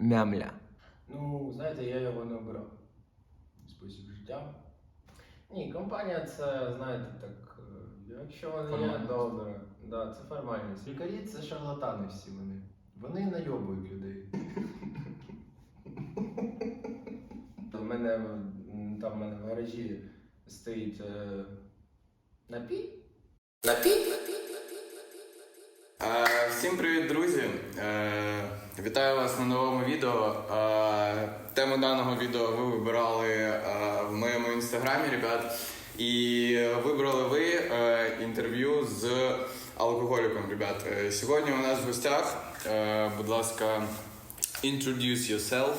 Мямля. Ну, знаєте, я його не обирав. Спосіб життя. Ні, компанія це, знаєте, так. е, Якщо вони є, добре. Да, це формальність. Лікарі це шарлатани всі вони. Вони найобують людей. У мене там в мене в гаражі стоїть е, напій. Напій? Е, Всім привіт, друзі! Е, Вітаю вас на новому відео. Е, Тему даного відео ви вибирали е, в моєму інстаграмі, ребят. І вибрали ви е, інтерв'ю з алкоголіком, ребят. Сьогодні у нас в гостях, будь ласка, introduce yourself.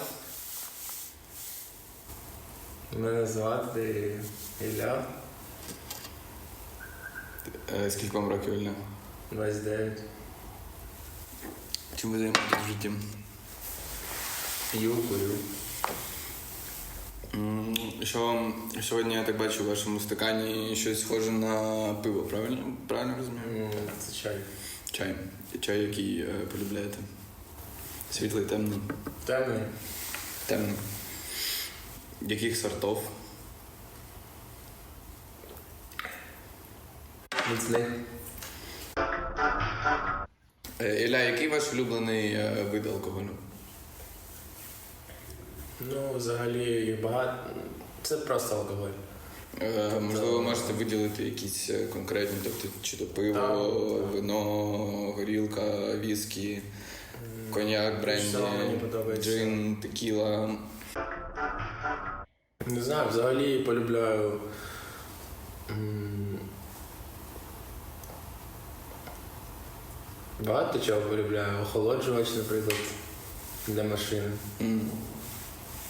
Мене звати Ілля, Скільки вам років Ілля? 29. Чим ви займаєтесь в житті? П'ю, курю. Що сьогодні я так бачу в вашому стакані щось схоже на пиво, правильно? Правильно розумію? Це чай. Чай. Чай, який е, полюбляєте? Світлий, темний. Темний. Темний. Яких сортов? Міцний. Е, Ілля, який ваш улюблений е, вид алкоголю? Ну, взагалі їх багато. Це просто алкоголь. Е, Можливо, ви можете виділити якісь е, конкретні, тобто чи то пиво, Так. вино, горілка, віскі, коньяк, мені бренді, подобається? джин, текіла. Не знаю, взагалі полюбляю. м, Багато чого полюбляю. Охолоджувач, наприклад, для машини. М.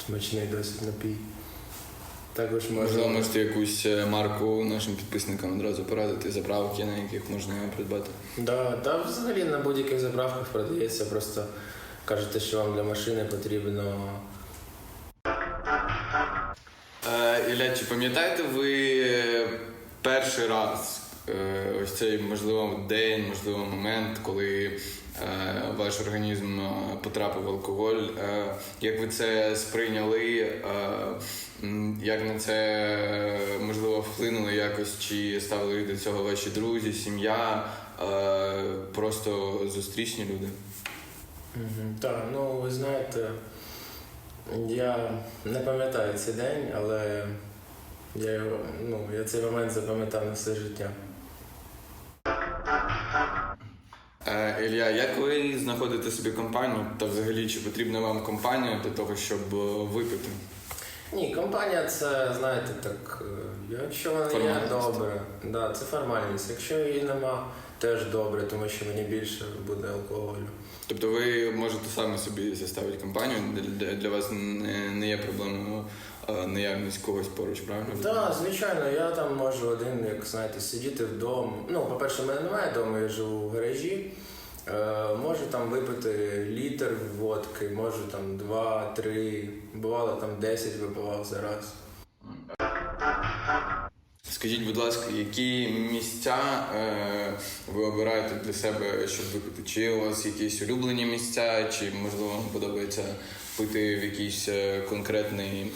Смачний досить напій. Також Можливо, можна. можете якусь е, марку нашим підписникам одразу порадити, заправки, на яких можна його придбати. Да, та взагалі на будь-яких заправках продається, просто кажете, що вам для машини потрібно. Е, Ілля, чи пам'ятаєте ви е, перший раз ось цей можливо день, можливо, момент, коли е, ваш організм е, потрапив в алкоголь? Е, як ви це сприйняли? Е, як на це е, можливо вплинули якось? Чи ставили до цього ваші друзі, сім'я, е, просто зустрічні люди? Так, ну ви знаєте, я не пам'ятаю цей день, але я, його, ну, я цей момент запам'ятав на все життя. Ілля, як ви знаходите собі компанію? Та взагалі чи потрібна вам компанія для того, щоб е, випити? Ні, компанія це, знаєте, так, е, якщо вона є, добре. Да, це формальність. Якщо її нема, теж добре, тому що мені більше буде алкоголю. Тобто ви можете самі собі заставити компанію, для, вас не, є проблемою е, наявність когось поруч, правильно? Так, звичайно, я там можу один, як знаєте, сидіти вдома. Ну, по-перше, в мене немає вдома, я живу в гаражі. Е, можу там випити літр водки, можу там два, три, бувало там 10 випивав за раз. Скажіть, будь ласка, які місця е, ви обираєте для себе, щоб випити? Чи у вас якісь улюблені місця, чи можливо вам подобається пити в якийсь е, конкретний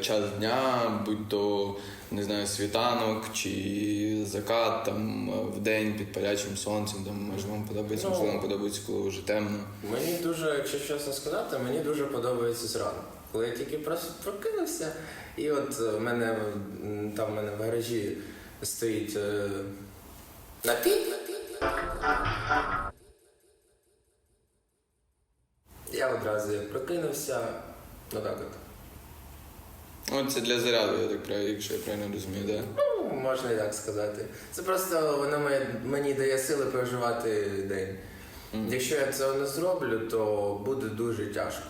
час дня, будь то не знаю, світанок чи закат там е, в день під палячим сонцем, там може вам подобається, Ну. можливо, вам подобається, коли вже темно. Мені дуже, якщо чесно сказати, мені дуже подобається зранку. Коли я тільки просто прокинувся, і от е, в мене там в мене в гаражі стоїть е, напій. Я одразу прокинувся, ну так от. От це для заряду, я так правильно, якщо я правильно розумію, да? Ну, можна і так сказати. Це просто воно мені, мені дає сили проживати день. Якщо я цього не зроблю, то буде дуже тяжко.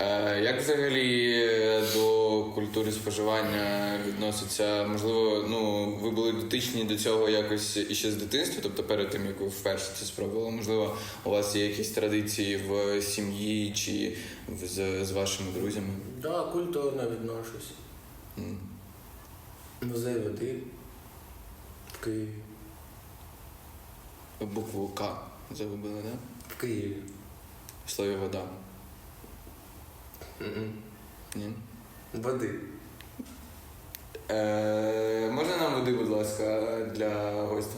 Е, Як взагалі до культури споживання відноситься? Можливо, ну ви були дотичні до цього якось іще з дитинства, тобто перед тим як ви вперше це спробували? Можливо, у вас є якісь традиції в сім'ї чи з, з вашими друзями? Да, культурно відношусь. Музей води в Києві. Букву К загубили, да? В Києві. В слові вода. Ні. Води. Е, можна нам води, будь ласка, для гостя?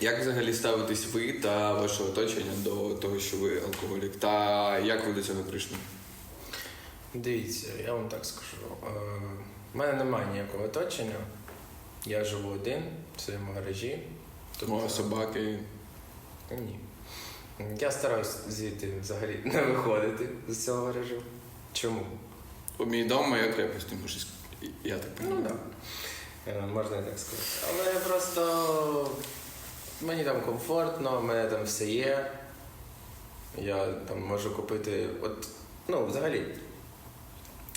Як взагалі ставитесь ви та ваше оточення до того, що ви алкоголік? Та як ви до цього прийшли? Дивіться, я вам так скажу. Е, У мене немає ніякого оточення. Я живу один в своєму гаражі. Тому собаки. Ні. Я стараюсь звідти взагалі не виходити з цього гаражу. Чому? У мій дом моя крепость, тому що я так Ну розумію. так. Да. Можна і так сказати. Але просто мені там комфортно, в мене там все є. Я там можу купити. От, ну, взагалі.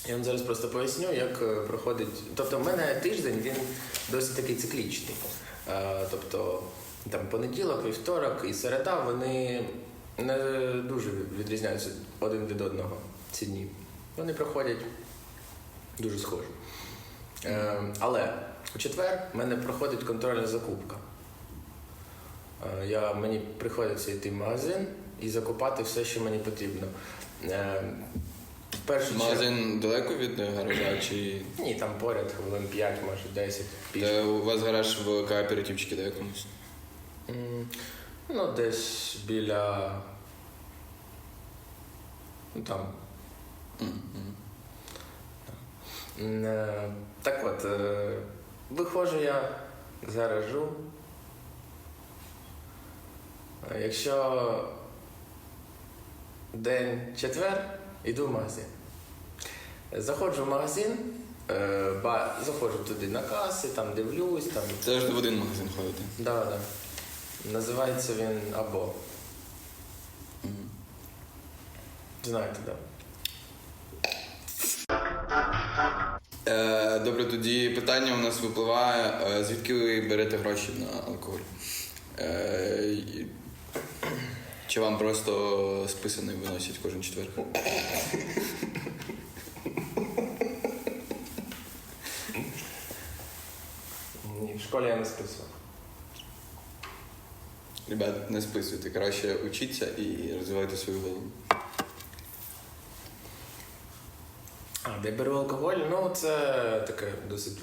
Я вам зараз просто поясню, як е, проходить. Тобто, в мене тиждень він досить такий циклічний. Е, Тобто, там понеділок, вівторок і середа вони не дуже відрізняються один від одного ці дні. Вони проходять дуже схожі. Е, але у четвер в мене проходить контрольна закупка. Е, я, мені приходиться йти в магазин і закупати все, що мені потрібно. Е, в першу чергу- Магазин далеко від гаража чи Ні, там поряд, хвилин 5, може 10 пішки. Де у вас гараж в кооперативчики, де якомусь? Ну, десь біля. Ну там. Е, Так от, е, виходжу я з гаражу. Е, Якщо день четвер, йду в магазин. Заходжу в магазин, ба- заходжу туди на каси, там дивлюсь, там Завжди в один магазин ходите. Да, да. Називається він або. Знаєте, да. Е, добре, тоді питання у нас випливає, е, звідки ви берете гроші на алкоголь? Е, і- чи вам просто списаний виносять кожен четвер? Ні, в школі я не списував. Ребят, не списуйте, краще учіться і розвивайте свою голову. А, де беру алкоголь? Ну, це таке досить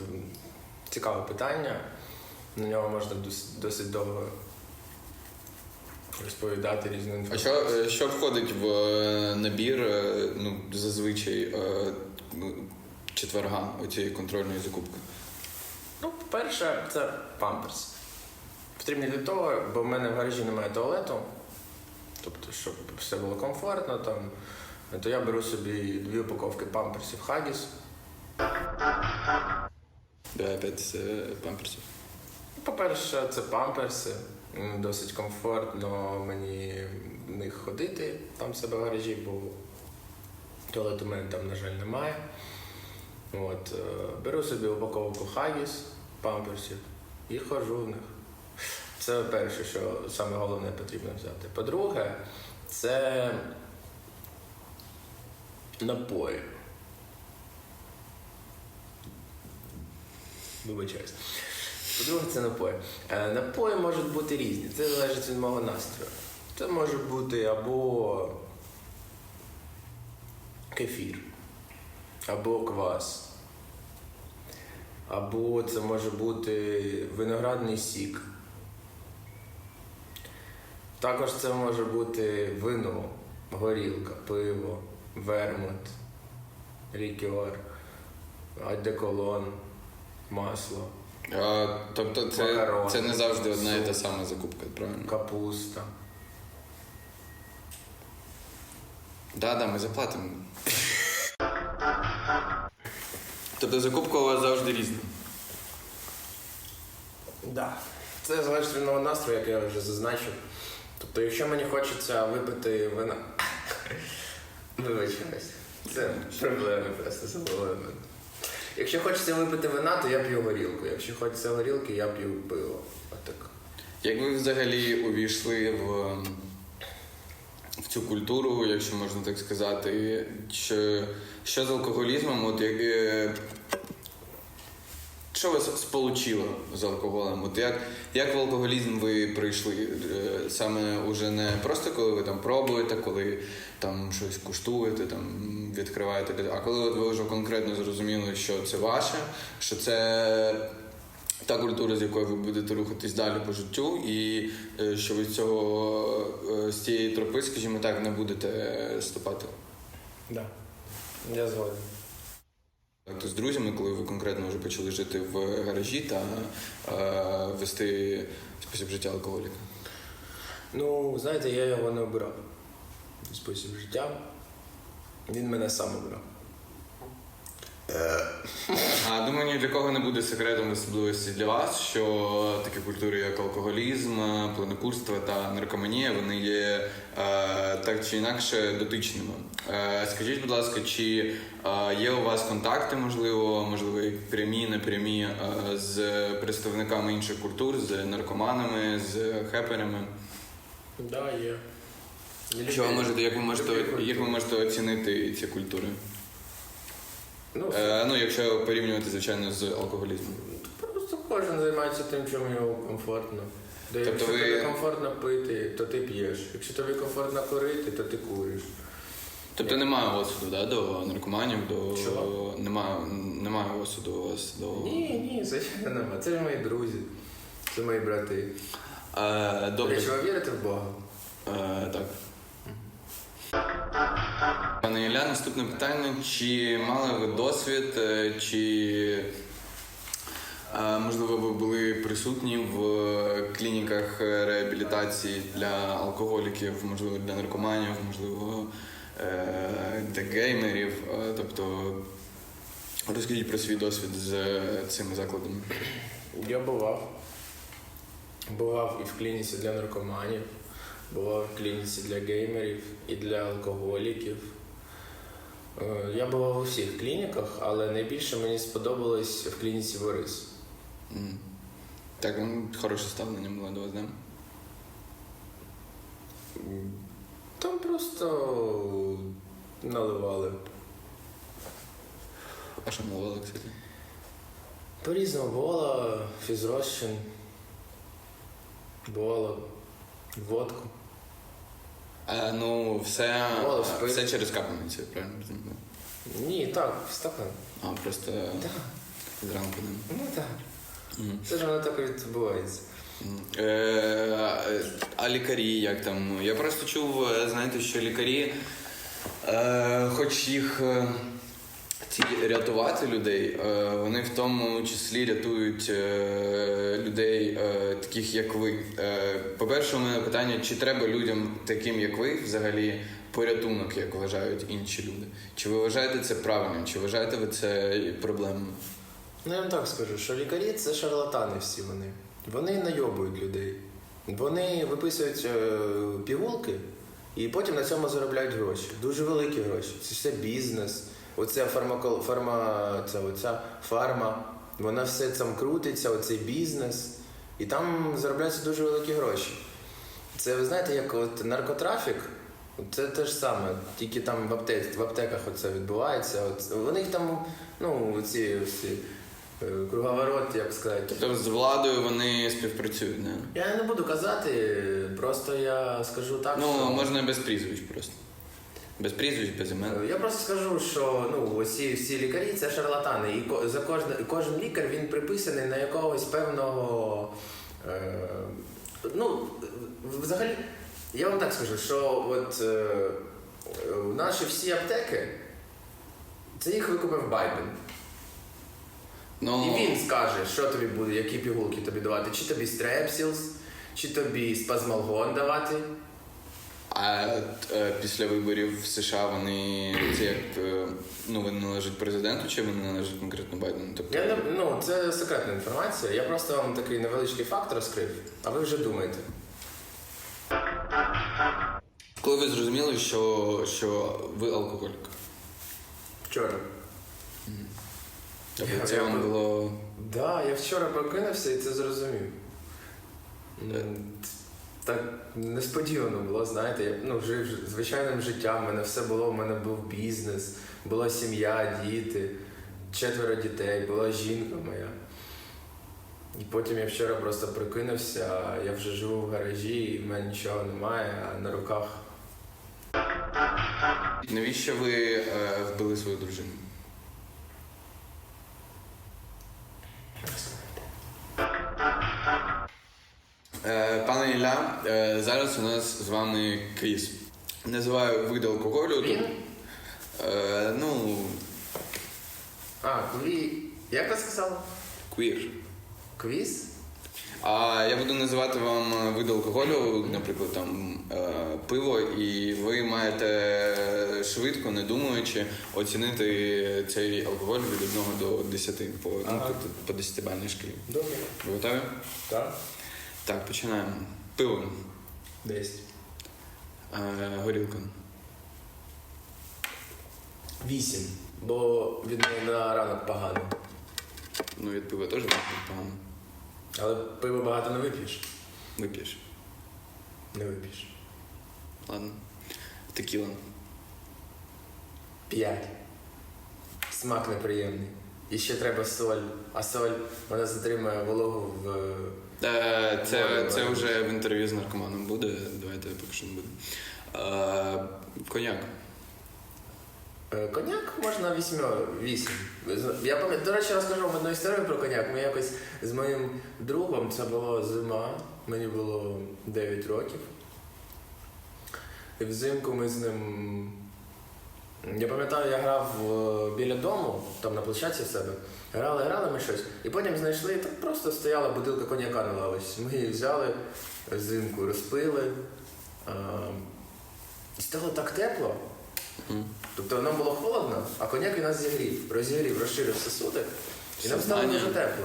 цікаве питання. На нього можна дос- досить довго розповідати різну А що, е, що входить в е, набір е, ну, зазвичай ну, четверга оцієї контрольної закупки? Ну, по-перше, це памперс. Потрібні для того, бо в мене в гаражі немає туалету. Тобто, щоб все було комфортно, там, то я беру собі дві упаковки памперсів Хагіс. Да, опять е, памперсів. По-перше, це памперси. Досить комфортно мені в них ходити там в себе в гаражі, бо туалету в мене там, на жаль, немає. От, е, беру собі упаковку Хагіс, памперсів і ходжу в них. Це перше, що саме головне потрібно взяти. По-друге, це напої. Вибачаюсь. По-друге, це напої. Е, Напої можуть бути різні. Це залежить від мого настрою. Це може бути або кефір, або квас, або це може бути виноградний сік. Також це може бути вино, горілка, пиво, вермут, лікер, одеколон, масло. А, тобто це, Макарони, це не завжди одна і та суп. сама закупка, правильно? Капуста. Да, да, ми заплатимо. Тобто закупка у вас завжди різна. Да. Це залежить від мого настрою, як я вже зазначив. Тобто, якщо мені хочеться випити вина. Вибачаюсь. Це проблеми просто в мене. Якщо хочеться випити вина, то я п'ю горілку. Якщо хочеться горілки, я п'ю пиво. Отак. Як ви взагалі увійшли в, в цю культуру, якщо можна так сказати, що, що з алкоголізмом, от як, е, що вас сполучило з алкоголем? От як, як в алкоголізм ви прийшли? Е, Саме уже не просто коли ви там пробуєте, коли там щось куштуєте, там відкриваєте, а коли ви вже конкретно зрозуміли, що це ваше, що це та культура, з якою ви будете рухатись далі по життю, і е, що ви з цього е, з цієї тропи, скажімо так, не будете ступати. Да. Я згоден. То з друзями, коли ви конкретно вже почали жити в гаражі та е, вести спосіб життя алкоголіка. Ну, знаєте, я його не обирав. Спосіб життя. Він мене сам обрав. А думаю, ні для кого не буде секретом особливості для вас, що такі культури, як алкоголізм, е, пленокурство та наркоманія, вони є е, так чи інакше дотичними. Е, скажіть, будь ласка, чи е, є у вас контакти, можливо, можливо, як прямі, непрямі е, з представниками інших культур, з наркоманами, з хеперами? Да, є. Що ви можете, як ви можете, як ви можете оцінити ці культури? Ну, Е, ну, якщо порівнювати, звичайно, з алкоголізмом. Просто кожен займається тим, чим йому комфортно. Де Тобто якщо ви- тобі комфортно пити, то ти п'єш. Якщо тобі комфортно курити, то ти куриш. Тобто немає осуду да, до наркоманів, до Чого? немає, немає осуду у вас до. Ні, ні, звичайно нема. Це ж мої друзі, це мої брати. Е, До добре. речі, ви вірите в Бога? Е, так. Пане Ілля, наступне питання. Чи мали ви досвід, е, чи е, можливо ви були присутні в клініках реабілітації для алкоголіків, можливо, для наркоманів, можливо, е, для геймерів? Е, Тобто розкажіть про свій досвід з е, цими закладами. Я бував. Бував і в клініці для наркоманів, бував в клініці для геймерів і для алкоголіків. Е, Я бував у всіх клініках, але найбільше мені сподобалось в клініці Борис. М. Так, ну, хороше ставлення було до вас, да? Там просто наливали. А що мовили, кстати? По-різному бувало фізрозчин, бувало водку. А, ну, все, Мало ви- все через капельницю, правильно розумію? Ні, так, в стакан. А, просто Так, зранку не. ну так. Мгм. Це ж воно так і відбувається. Е, е, а лікарі як там? Я просто чув, е, знаєте, що лікарі, е, хоч їх е, ці рятувати людей, е, вони в тому числі рятують е, людей, е, таких як ви. По-перше, у мене питання, чи треба людям, таким як ви, взагалі порятунок, як вважають інші люди? Чи ви вважаєте це правильним? Чи вважаєте ви це проблемою? Ну я вам так скажу, що лікарі це шарлатани всі вони. Вони найобують людей. Вони виписують пігулки і потім на цьому заробляють гроші. Дуже великі гроші. Це все бізнес. Оця фармако... фарма... Це, оця фарма, вона все там крутиться, оцей бізнес. І там заробляються дуже великі гроші. Це ви знаєте, як от наркотрафік, це те ж саме, тільки там в, аптек, в аптеках оце відбувається. От, вони там, ну, ці всі е, круговорот, як сказати. Тобто з владою вони співпрацюють, не? Я не буду казати, просто я скажу так. Ну, що... можна без прізвищ просто. Без прізвищ, без імен. Я просто скажу, що ну усі всі лікарі це шарлатани, і за кожен, кожен лікар він приписаний на якогось певного. Е, ну, взагалі, я вам так скажу, що от е, е, наші всі аптеки, це їх викупив Байден. Ну, І він скаже, що тобі буде, які пігулки тобі давати, чи тобі стрепсілс, чи тобі спазмалгон давати. А е, після виборів в США вони це як е, ну вони належать президенту, чи вони належать конкретно Байдену? Тобто Я не ну це секретна інформація. Я просто вам такий невеличкий факт розкрив, а ви вже думаєте. коли ви зрозуміли, що, що ви алкоголік? Вчора. Тобто Я- це я вам було. Да, я вчора прокинувся і це зрозумів. Так несподівано було, знаєте, я ну, жив звичайним життям, в мене все було, в мене був бізнес, була сім'я, діти, четверо дітей, була жінка моя. І потім я вчора просто прикинувся, я вже живу в гаражі, і в мене нічого немає, а на руках Навіщо ви е, вбили свою дружину? Ілля, е, зараз у нас з вами квіз. Називаю вид алкоголю. Е, ну, А, кві. Як ви сказали? квір. Квіз? А я буду називати вам вид алкоголю, наприклад, там е, пиво, і ви маєте швидко, не думаючи, оцінити цей алкоголь від 1 до 10 по, ну, Ага. тобто по 10 бальній шкалі. Добре. Ви готові? Так. Так, починаємо. Пиво. Десь. Е, горілка. Вісім. Бо від неї на ранок погано. Ну, від пива теж погано. Але пиво багато не вип'єш. Вип'єш. Не вип'єш. Ладно. Текіла. П'ять. Смак неприємний. І ще треба соль. А соль вона затримує вологу в. Е, це, це вже в інтерв'ю з наркоманом буде. Давайте поки що не буде. Коньяк. Е, можна вісьмьо, вісім. Я пам'ятаю, до речі, розкажу вам одну історію про коньяк. Ми якось з моїм другом, це було зима, мені було 9 років. І взимку ми з ним. Я пам'ятаю, я грав е, біля дому, там на площадці в себе. Грали, грали ми щось. І потім знайшли, там просто стояла бутилка коньяка на лавочці. Ми її взяли взимку, розпили. Е, І стало так тепло. Тобто нам було холодно, а коньяк і нас зігрів, розігрів, розширив сосуди, і нам стало дуже тепло.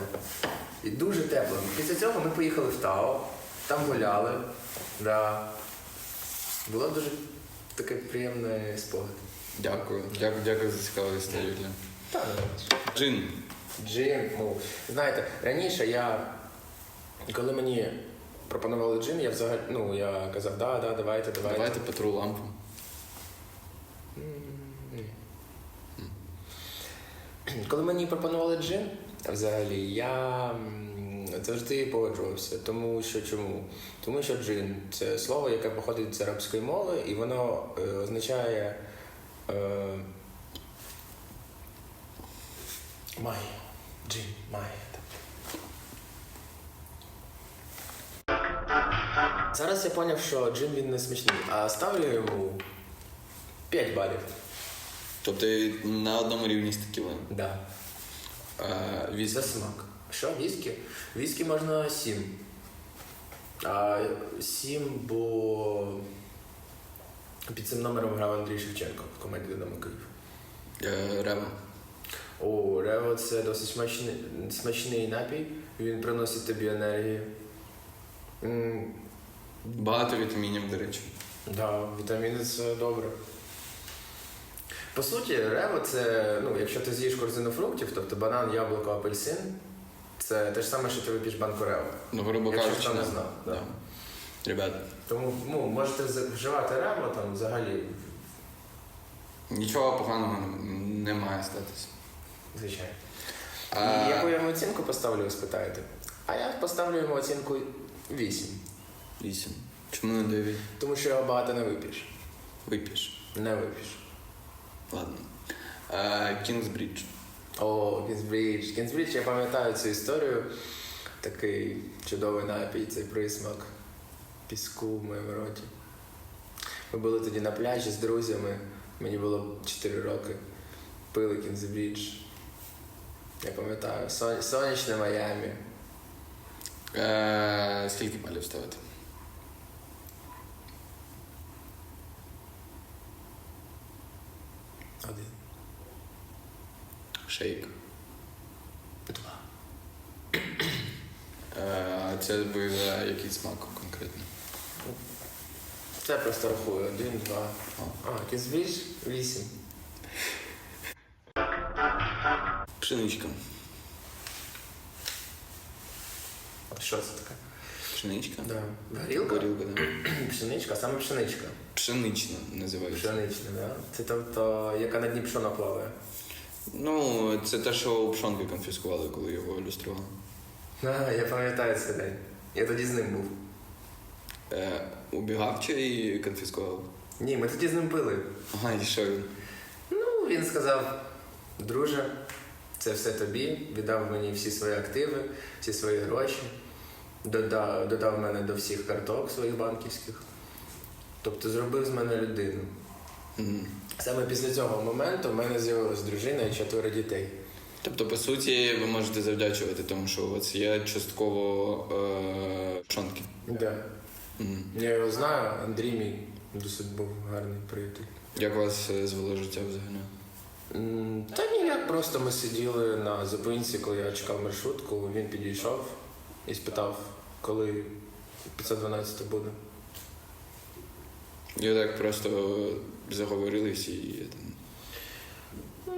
І дуже тепло. Після цього ми поїхали в Тао, там гуляли. Да. Було дуже таке приємне спогад. Дякую. Дякую, дякую за цікаву історію. Ілля. Та, ну, Джин. Джин, ну, знаєте, раніше я, коли мені пропонували джин, я взагалі, ну, я казав, да, да, давайте, давайте. Давайте Петру лампу. Коли мені пропонували джин, взагалі, я завжди погоджувався. Тому що чому? Тому що джин це слово, яке походить з арабської мови, і воно е, означає е, має. Джин має. Зараз я зрозумів, що джин він не смачний, а ставлю йому 5 балів. Тобто на одному рівні з текілою. Да. Е, За смак. Що, віскі? Віскі можна 7. А 7, бо під цим номером грав Андрій Шевченко в команді Динамо Київ. Е, Рево. О, Рево це досить смачний, смачний напій. Він приносить тобі енергію. М, Багато вітамінів, до речі. Да, вітаміни це добре. По суті, рево це, ну, якщо ти з'їш корзину фруктів, тобто банан, яблуко, апельсин, це те ж саме, що ти вип'єш банку рево. Ну, грубо Якщо кажучи, хто не да. знав, да. Да. Ребят, Тому ну, можете вживати рево там взагалі, нічого поганого не має статися. звичайно. А- І яку я йому оцінку поставлю, ви спитаєте? А я поставлю йому оцінку 8. Вісім. Чому не дев'ять? Тому що його багато не вип'єш. Вип'єш. Не вип'єш. Ладно. Кінгсбридж. О, Кінзбридж. Кінзбридж, я пам'ятаю цю історію. Такий чудовий напій, цей присмак піску в моєму роті. Ми були тоді на пляжі з друзями, мені було 4 роки. Пили Кінзбридж. Я пам'ятаю, сон- сонячне Майамі. Е, скільки балів ставити? Один. Шейк. Два. Е, це ви за який смак? Це просто рахую. Один, два. А, Кінзбридж 8. Пшеничка. Що це таке? Пшеничка? Да. Горілка? Горілка, да. Пшеничка, саме пшеничка. Пшенична називається. Пшенична, да? Це тобто, яка на дні пшона плаває. Ну, це те, що у пшонки конфіскували, коли його ілюстрували. А, я пам'ятаю цей день. Я тоді з ним був. Е, убігав чи конфіскував? Ні, ми тоді з ним пили. Ага, і що він? Ну, він сказав, друже, це все тобі, віддав мені всі свої активи, всі свої гроші, додав, додав мене до всіх карток своїх банківських. Тобто зробив з мене людину. Мгм. Саме після цього моменту в мене з'явилась дружина і четверо дітей. Тобто, по суті, ви можете завдячувати тому, що у вас є частково е, шонки. Да. Я його знаю, Андрій мій досить був гарний приятель. Як вас е, звело життя взагалі? Та ніяк, просто ми сиділи на зупинці, коли я чекав маршрутку, він підійшов і спитав, коли 512 буде. І так просто заговорились і там.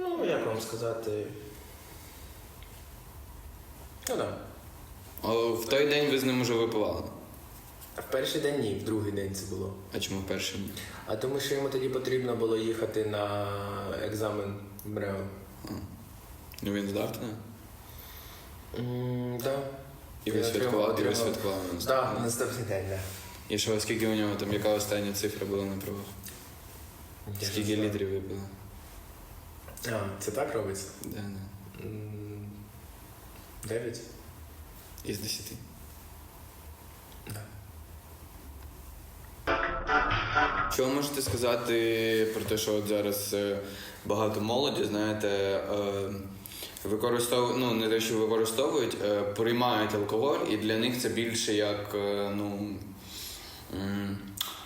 Ну, як вам сказати. Ну так. А в той день ви з ним уже випивали. А в перший день ні, в другий день це було. А чому в перший ні? А тому що йому тоді потрібно було їхати на екзамен в МРЕО. Ну він здав туди? Так. Да. І ви Я святкували, і ви святкували. на Так, наступний. наступний день, так. І що, скільки у нього там, яка остання цифра була на правах? Скільки літрів випили? А, це так робиться? Да, да. М, Дев'ять? Із десяти. Що ви можете сказати про те, що от зараз е, багато молоді, знаєте, е, використовують, ну не те, що використовують, е, приймають алкоголь, і для них це більше як, ну.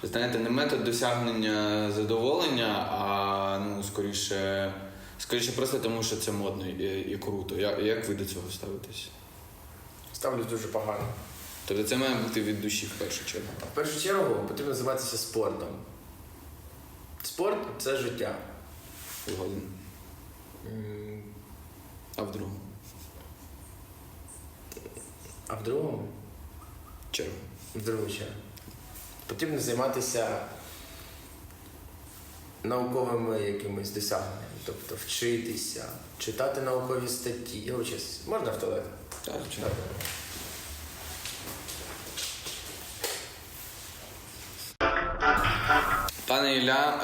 Знаєте, не метод досягнення задоволення, а ну, скоріше, скоріше просто тому, що це модно і, і круто. Як, як ви до цього ставитесь? Ставлюсь дуже погано. Тобто це має бути від душі в першу чергу. В першу чергу потрібно займатися спортом. Спорт це життя. Згоден. А в другу А в другому, чергу. в другу чергу, потрібно займатися науковими якимись досягненнями. Тобто вчитися, читати наукові статті. Я учусь. Можна в туалет? Так, звичайно. Пане Ілля,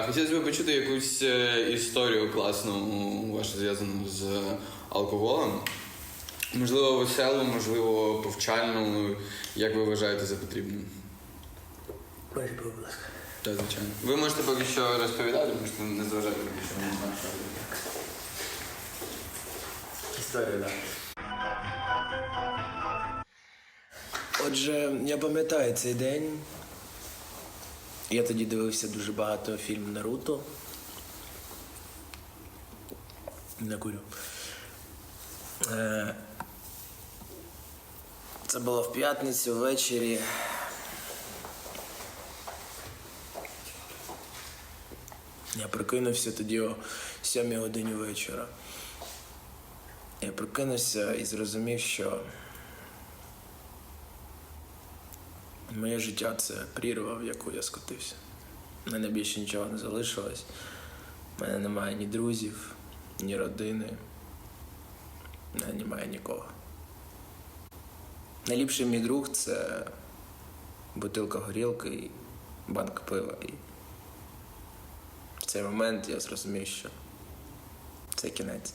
е, хотілося б почути якусь е, історію класну вашу зв'язану з алкоголем. Можливо, веселу, можливо, повчальну. Як ви вважаєте за потрібним? Боже, будь ласка. Так, звичайно. Ви можете поки що розповідати, можете не зважати поки що на. Історія, так. Отже, я пам'ятаю цей день. Я тоді дивився дуже багато фільмів Наруто. Не курю. Е, Це було в п'ятницю ввечері. Я прокинувся тоді о 7 годині вечора. Я прокинувся і зрозумів, що моє життя це прірва, в яку я скотився. У мене більше нічого не залишилось. У мене немає ні друзів, ні родини. У мене немає нікого. Найліпший мій друг це бутилка горілки і банка пива. І в цей момент я зрозумів, що це кінець.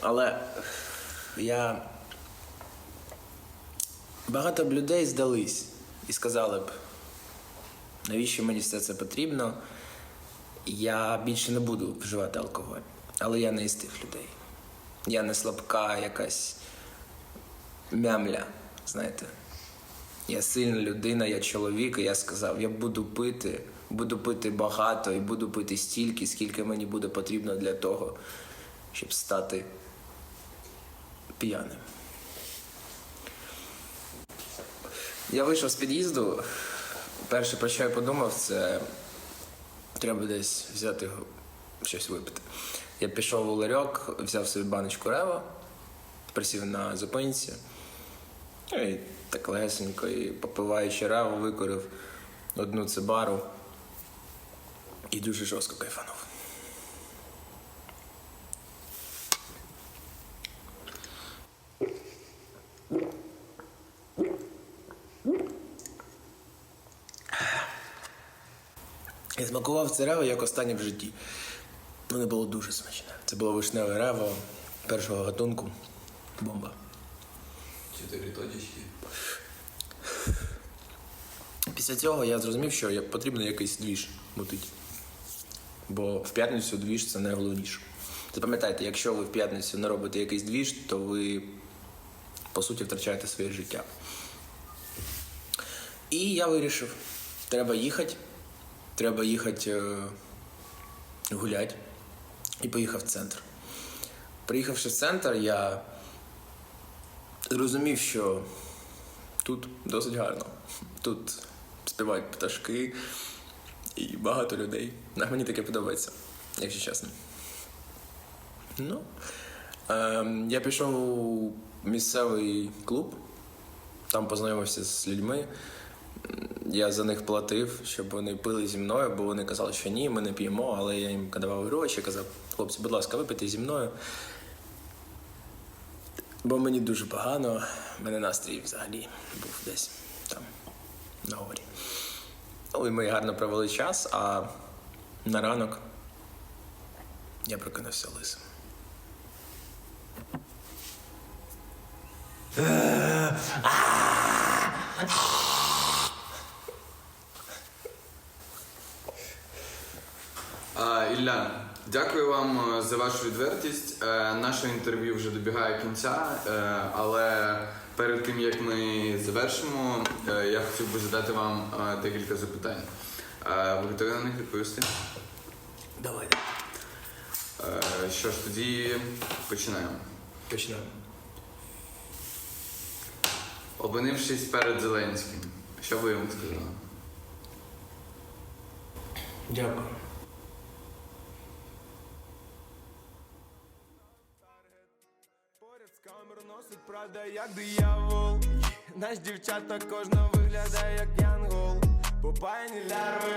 Але я багато б людей здались і сказали б, навіщо мені все це потрібно, я більше не буду вживати алкоголь. Але я не із тих людей. Я не слабка якась мямля, знаєте. Я сильна людина, я чоловік, і я сказав, я буду пити, буду пити багато і буду пити стільки, скільки мені буде потрібно для того, щоб стати п'яним. Я вийшов з під'їзду. Перше, про що я подумав, це треба десь взяти щось випити. Я пішов у ларьок, взяв собі баночку рева, присів на зупинці. Ну, І так легесенько, і попиваючи реву, викорив одну цибару і дуже жорстко кайфанув. Я смакував це рево як останнє в житті. Воно було дуже смачне. Це було вишневе рево першого гатунку. Бомба. Чотири точечки. Після цього я зрозумів, що потрібно якийсь двіж мутить. Бо в п'ятницю двіж це найголовніше. Запам'ятайте, якщо ви в п'ятницю не робите якийсь двіж, то ви по суті втрачаєте своє життя. І я вирішив, треба їхати, треба їхати е, гуляти. І поїхав в центр. Приїхавши в центр, я зрозумів, що Тут досить гарно. Тут співають пташки і багато людей. На мені таке подобається, якщо чесно. Ну, ем, я пішов у місцевий клуб, там познайомився з людьми. Я за них платив, щоб вони пили зі мною, бо вони казали, що ні, ми не п'ємо, але я їм давав гроші, казав, хлопці, будь ласка, випийте зі мною. Бо мені дуже погано, мене настрій взагалі був десь там на горі. Ну і ми гарно провели час, а на ранок я прокинувся лисим. А, Ілля, дякую вам е, за вашу відвертість. Е, Наше інтерв'ю вже добігає кінця, е, але перед тим як ми завершимо, е, я хотів би задати вам е, декілька запитань. Е, Ви готові на них відповісти? Давай, Е, Що ж, тоді починаємо. почнемо. Опинившись перед Зеленським, що ви йому сказали? Дякую. Правда, як диявол. Наш дівчата кожна виглядає як янгол. Попайні лярви